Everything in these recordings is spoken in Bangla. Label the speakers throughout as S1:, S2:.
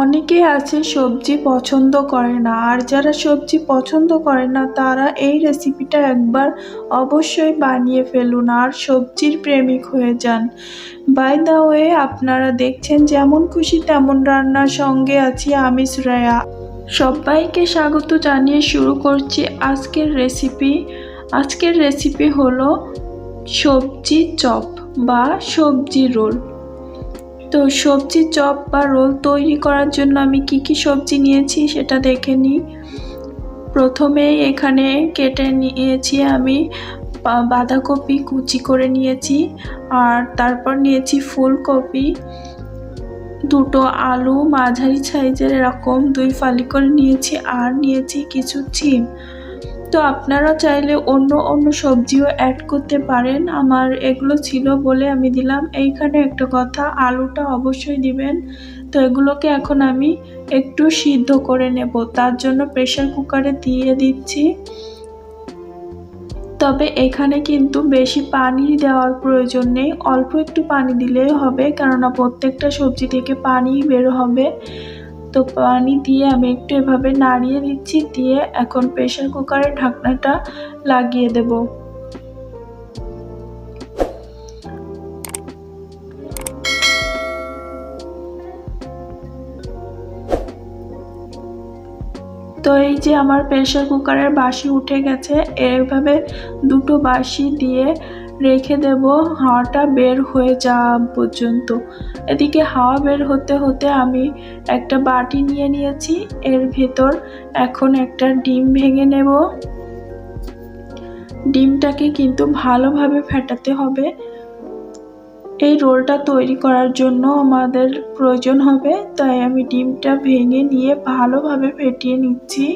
S1: অনেকে আছে সবজি পছন্দ করে না, আর যারা সবজি পছন্দ করে না, তারা এই রেসিপিটা একবার অবশ্যই বানিয়ে ফেলুন, আর সবজির প্রেমিক হয়ে যান। বাই দা ওয়ে আপনারা দেখছেন যেমন খুশি তেমন রান্নার সঙ্গে আছি আমি শ্রেয়া। সবাইকে স্বাগত জানিয়ে শুরু করছি আজকের রেসিপি আজকের রেসিপি হলো সবজি চপ বা সবজি রোল। তো সবজি চপ বা রোল তৈরি করার জন্য আমি কি কি সবজি নিয়েছি সেটা দেখে নিই। প্রথমেই এখানে কেটে নিয়েছি আমি বাঁধাকপি কুচি করে নিয়েছি আর তারপর নিয়েছি ফুলকপি। দুটো আলু মাঝারি সাইজের এরকম দুই ফালি করে নিয়েছি আর নিয়েছি কিছু চিম। তো আপনারা চাইলে অন্য অন্য সবজিও অ্যাড করতে পারেন। আমার এগুলো ছিল বলে আমি দিলাম। এইখানে একটা কথা, আলুটা অবশ্যই দিবেন। তো এগুলোকে এখন আমি একটু সিদ্ধ করে নেব। তার জন্য প্রেশার কুকারে দিয়ে দিচ্ছি। তবে এখানে কিন্তু বেশি পানি দেওয়ার প্রয়োজন নেই। অল্প একটু পানি দিলেই হবে, কেননা প্রত্যেকটা সবজি থেকে পানি বের হবে। তো পানি দিয়ে আমি একটু এভাবে নাড়িয়ে দিচ্ছি, দিয়ে এখন প্রেশার কুকারের ঢাকনাটা লাগিয়ে দেব। তো এই যে আমার প্রেশার কুকারের বাসি উঠে গেছে, এভাবে দুটো বাসি দিয়ে রেখে দেব, হাওয়াটা বের হয়ে যাওয়া পর্যন্ত। এদিকে হাওয়া বের হতে হতে আমি একটা বাটি নিয়ে নিয়েছি, এর ভেতর এখন একটা ডিম ভেঙে নেব। ডিমটাকে কিন্তু ভালোভাবে ফেটাতে হবে। এই রোলটা তৈরি করার জন্য আমাদের প্রয়োজন হবে, তাই আমি ডিমটা ভেঙে নিয়ে ভালোভাবে ফেটিয়ে নিচ্ছি।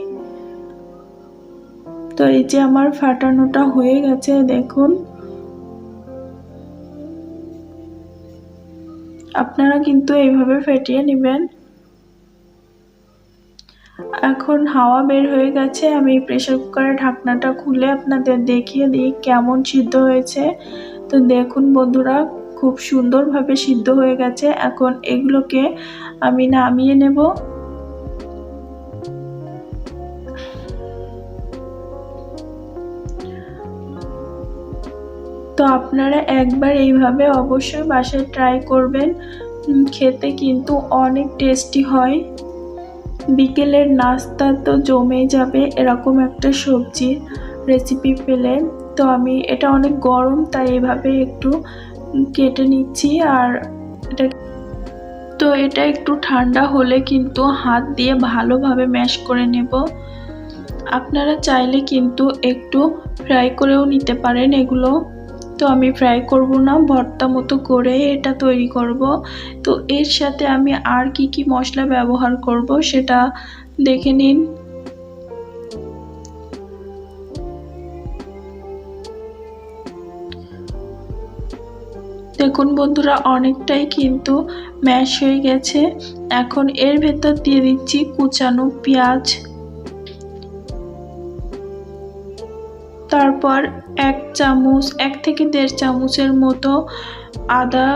S1: তো এই যে আমার ফাটানোটা হয়ে গেছে, দেখুন। আপনারা কিন্তু এইভাবে ফেটিয়ে নেবেন। এখন হাওয়া বের হয়ে গেছে, আমি প্রেশার কুকারের ঢাকনাটা খুলে আপনাদের দেখিয়ে দিই কেমন সিদ্ধ হয়েছে। তো দেখুন বন্ধুরা, খুব সুন্দরভাবে সিদ্ধ হয়ে গেছে। এখন এগুলোকে আমি নামিয়ে নেব। তো আপনারা একবার এইভাবে অবশ্যই বাসায় ট্রাই করবেন। খেতে কিন্তু অনেক টেস্টি হয়। বিকেলের নাস্তা তো জমে যাবে এরকম একটা সবজির রেসিপি পেলে। তো আমি, এটা অনেক গরম, তাই এভাবে একটু কেটে নিচ্ছি আর এটা তো এটা একটু ঠান্ডা হলে কিন্তু হাত দিয়ে ভালোভাবে ম্যাশ করে নেব। আপনারা চাইলে কিন্তু একটু ফ্রাই করেও নিতে পারেন এগুলো। তো আমি ফ্রাই করব না, ভর্তা মতো করে এটা তৈরি করব। তো এর সাথে আমি আর কি কি মশলা ব্যবহার করব সেটা দেখে নিন। দেখুন বন্ধুরা, অনেকটাই কিন্তু ম্যাশ হয়ে গেছে। এখন এর ভেতর দিয়ে দিচ্ছি কুচানো পেঁয়াজ। তারপর এক চামচ, এক থেকে দেড় চামচের মতো আদা,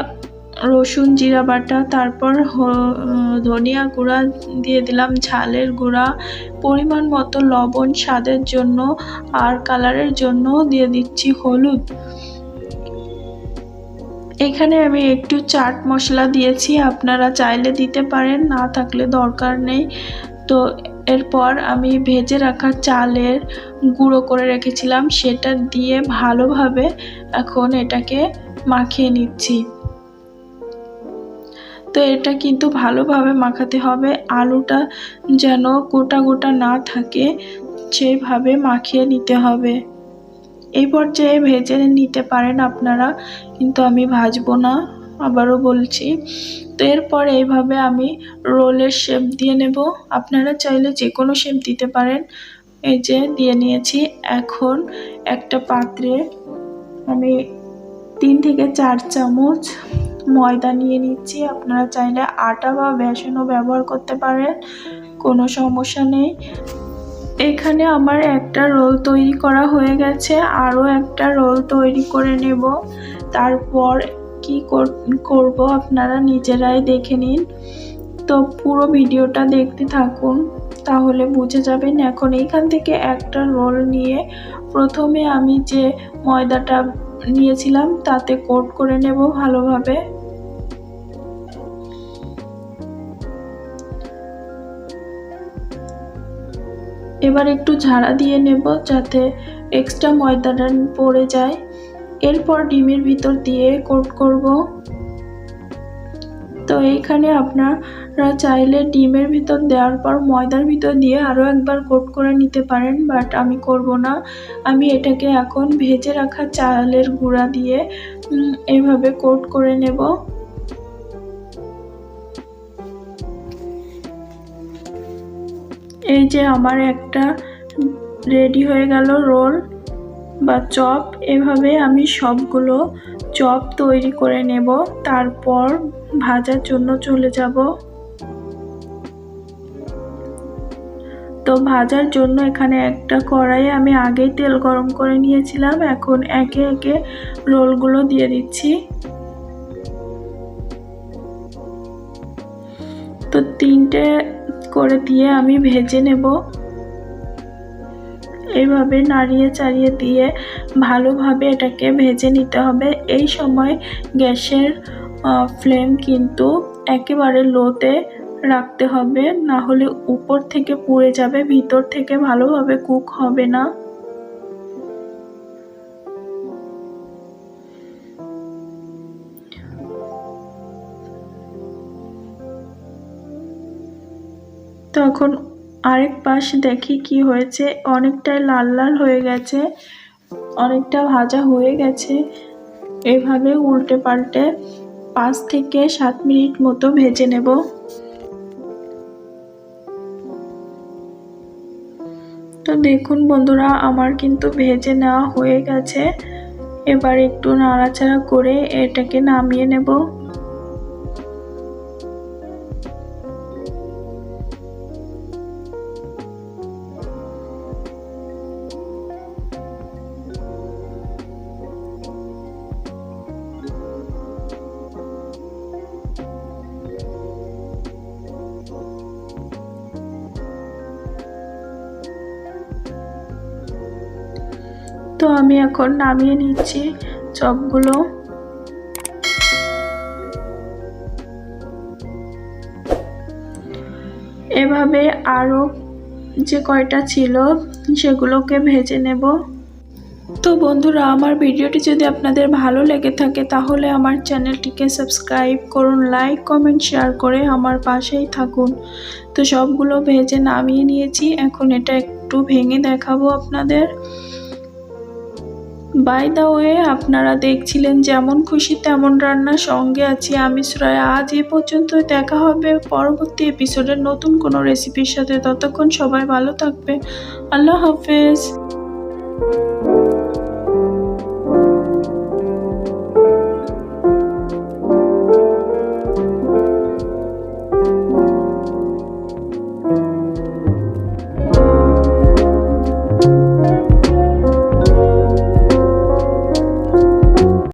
S1: রসুন, জিরা বাটা, তারপর ধনিয়া গুঁড়া দিয়ে দিলাম, ঝালের গুঁড়া, পরিমাণ মতো লবণ, স্বাদের জন্য আর কালারের জন্য দিয়ে দিচ্ছি হলুদ। এখানে আমি একটু চাট মশলা দিয়েছি, আপনারা চাইলে দিতে পারেন, না থাকলে দরকার নেই। তো এরপর আমি ভেজে রাখা চালের গুঁড়ো করে রেখেছিলাম, সেটা দিয়ে ভালোভাবে এখন এটাকে মাখিয়ে নিচ্ছি। তো এটা কিন্তু ভালোভাবে মাখাতে হবে, আলুটা যেন গোটা গোটা না থাকে সেইভাবে মাখিয়ে নিতে হবে। এই পর্যায়ে ভেজে নিতে পারেন আপনারা, কিন্তু আমি ভাজবো না। আবারও বলছি, তো এরপর এইভাবে আমি রোলের শেপ দিয়ে নেব। আপনারা চাইলে যে কোনো শেপ দিতে পারেন। এই যে দিয়ে নিয়েছি। এখন একটা পাত্রে আমি তিন থেকে চার চামচ ময়দা নিয়ে নিচ্ছি। আপনারা চাইলে আটা বা বেসনও ব্যবহার করতে পারেন। কোনো সমস্যা নেই। এখানে আমার একটা রোল তৈরি করা হয়ে গেছে। আরও একটা রোল তৈরি করে নেব। তারপর কি কর- করব আপনারা নিজেরাই দেখে নিন। তো পুরো ভিডিওটা দেখতে থাকুন, তাহলে বুঝে যাবেন। এখন এইখান থেকে একটা রোল নিয়ে প্রথমে আমি যে ময়দাটা নিয়েছিলাম, তাতে কোট করে নেব ভালোভাবে। এবার একটু ঝাড়া দিয়ে নেব যাতে এক্সট্রা ময়দাটা পড়ে যায়। এরপর ডিমের ভিতর দিয়ে কোট করব। তো এইখানে আপনারা চাইলে ডিমের ভিতর দেওয়ার পর ময়দার ভিতর দিয়ে আরও একবার কোট করে নিতে পারেন, বাট আমি করব না। আমি এটাকে এখন ভেজে রাখা চালের গুঁড়া দিয়ে এভাবে কোট করে নেব। এই যে আমার একটা রেডি হয়ে গেল রোল। বা চপ, এভাবে আমি সবগুলো চপ তৈরি করে নেব। তারপর ভাজার জন্য চলে যাব। তো ভাজার জন্য এখানে একটা কড়াইয়ে আমি আগেই তেল গরম করে নিয়েছিলাম। এখন একে একে রোলগুলো দিয়ে দিচ্ছি। তো তিনটে করে দিয়ে আমি ভেজে নেব। এইভাবে নাড়িয়ে চাড়িয়ে দিয়ে ভালোভাবে এটাকে ভেজে নিতে হবে। এই সময় গ্যাসের ফ্লেম কিন্তু একেবারে লোতে রাখতে হবে। না হলে উপর থেকে পুড়ে যাবে, ভিতর থেকে ভালোভাবে কুক হবে না। তখন আরেক পাশ দেখি কি হয়েছে। অনেকটাই লাল লাল হয়ে গেছে, অনেকটা ভাজা হয়ে গেছে। এভাবে উল্টে পাল্টে পাঁচ থেকে সাত মিনিট মতো ভেজে নেব। তো দেখুন বন্ধুরা, আমার কিন্তু ভেজে নেওয়া হয়ে গেছে। এবার একটু নাড়াচাড়া করে এটাকে নামিয়ে নেব। তো আমি এখন নামিয়ে নিচ্ছি চপগুলো। এভাবে আরও যে কয়টা ছিল সেগুলোকে ভেজে নেব। তো বন্ধুরা, আমার ভিডিওটি যদি আপনাদের ভালো লেগে থাকে, তাহলে আমার চ্যানেলটিকে সাবস্ক্রাইব করুন, লাইক, কমেন্ট, শেয়ার করে আমার পাশেই থাকুন। তো সবগুলো ভেজে নামিয়ে নিয়েছি। এখন এটা একটু ভেঙে দেখাবো আপনাদের। বাই দা ওয়ে আপনারা দেখছিলেন যেমন খুশি তেমন রান্নার সঙ্গে আছি আমি শ্রয়া। আজ এ পর্যন্ত দেখা হবে পরবর্তী এপিসোডের নতুন কোনো রেসিপির সাথে। ততক্ষণ সবাই ভালো থাকবে। আল্লাহ হাফেজ।